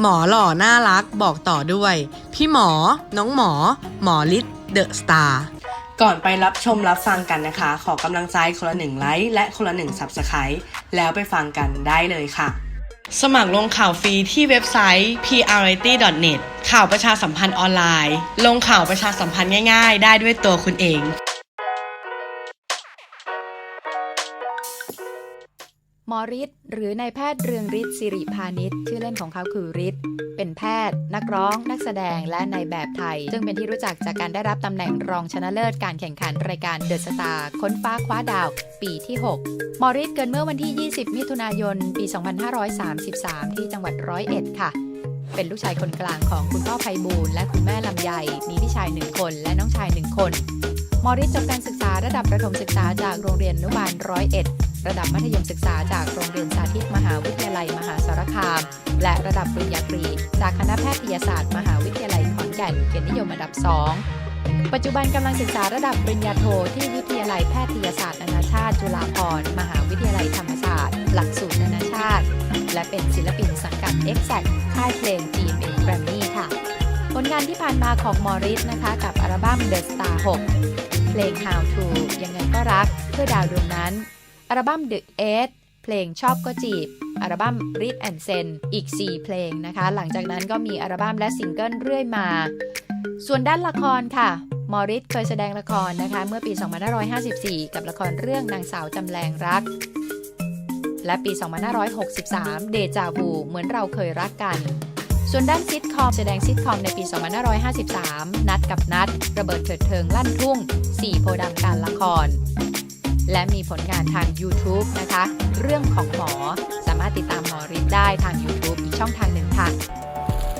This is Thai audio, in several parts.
หมอหล่อน่ารักบอกต่อด้วย พี่หมอ น้องหมอ หมอลิศเดอะสตาร์ก่อนไปรับชมรับฟังกันนะคะ ขอกำลังใจคนละหนึ่งไลค์และคนละหนึ่ง Subscribe แล้วไปฟังกันได้เลยค่ะ สมัครลงข่าวฟรีที่เว็บไซต์ prrity.net ข่าวประชาสัมพันธ์ออนไลน์ ลงข่าวประชาสัมพันธ์ง่าย ๆ ได้ด้วยตัวคุณเอง หมอฤทธิ์หรือนายแพทย์เรืองฤทธิ์สิริพานิชชื่อเล่นของเขาคือฤทธิ์เป็นแพทย์ นักร้อง นักแสดงและในายแบบไทย ซึ่งเป็นที่รู้จักจากการได้รับตำแหน่งรองชนะเลิศการแข่งขันรายการเดอะสตาร์ค้นฟ้าคว้าดาว ปีที่ 6 หมอฤทธิ์เกิดเมื่อวันที่ 20 มิถุนายน ปี 2533 ที่จังหวัดร้อยเอ็ดค่ะ เป็นลูกชายคนกลางของคุณพ่อไพบูลและคุณแม่ลำไยมีพี่ชายหนึ่งคนและน้องชายหนึ่งคนมอริสจบการศึกษาระดับประถมศึกษาจากโรงเรียนนุบาลร้อยเอ็ด ระดับมัธยมศึกษาจากโรงเรียนสาธิตมหาวิทยาลัยมหาสารคาม และระดับปริญญาตรี จากคณะแพทยศาสตร์ มหาวิทยาลัยขอนแก่นเกียรตินิยมอันดับ 2 ปัจจุบันกำลังศึกษาระดับปริญญาโทที่วิทยาลัยแพทยศาสตร์นานาชาติ จุฬาภรณ์มหาวิทยาลัยธรรมศาสตร์ หลักสูตรนานาชาติ และเป็นศิลปินสังกัด Exact ค่ายเพลง GMA Grammy ค่ะ ผลงานที่ผ่านมาของมอริสนะคะ กับอัลบั้ม The Star 6 เพลง How to ยังไงก็รักเพื่อดาวดวงนั้น อัลบั้ม The Eight เพลงชอบก็จีบ อัลบั้ม Read and Send อีก 4 เพลงนะคะ หลังจากนั้นก็มีอัลบั้มและซิงเกิลเรื่อยมา ส่วนด้านละครค่ะมอริสเคยแสดงละครนะคะ เมื่อปี 2554 กับละครเรื่องนางสาวจำแรงรัก และปี 2563 เดจาวูเหมือนเราเคยรักกัน ส่วนด้านซิทคอมแสดงซิทคอมในปี 2553 นัดกับนัด ระเบิดเถิดเทิงลั่นทุ่ง 4 โพธิ์ดำการละคร และมีผลงานทาง YouTube นะคะ เรื่องของหมอสามารถติดตามหมอริดได้ทาง YouTube อีกช่องทางหนึ่งค่ะ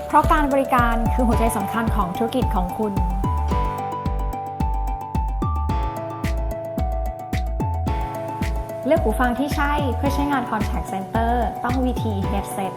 เพราะการบริการคือหัวใจสำคัญของธุรกิจของคุณเลือกหูฟังที่ใช่เพื่อใช้งาน Contact Center ต้อง VT Headset